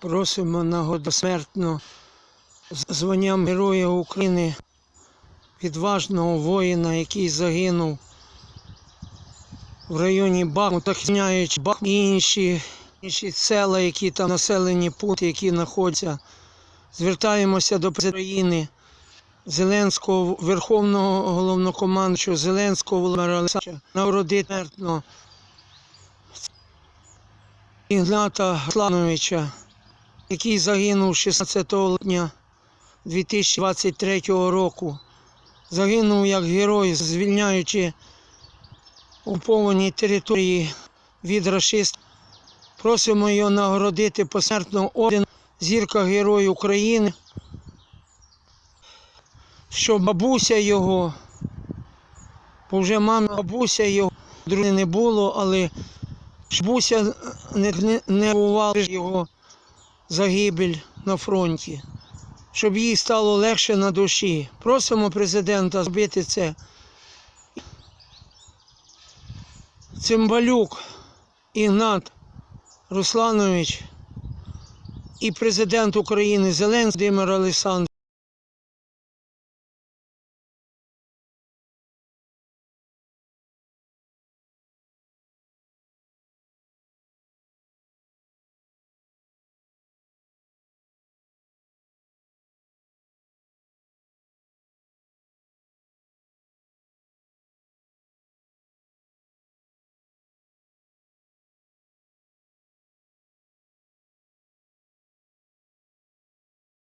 Просимо нагодосмертно з званням Героя України, відважного воїна, який загинув в районі Бахмута, захищаючи Бахмут і інші, інші села, які там населені пункти, які знаходяться. Звертаємося до України, Зеленського, Верховного головнокомандуючого Зеленського Володимира Олександровича, нагородити смертно. Ігната Слановича, який загинув 16 липня 2023 року. Загинув як герой, звільняючи окуповані території від рашистів. Просимо його нагородити посмертно орден Зірка Герой України, щоб бабуся його, бо вже мама бабуся його, дружини не було, але бабуся не, не, не бувала його загибель на фронті, щоб їй стало легше на душі. Просимо президента зробити це. Цимбалюк Ігнат Русланович і президент України Зеленський Володимир Олександрович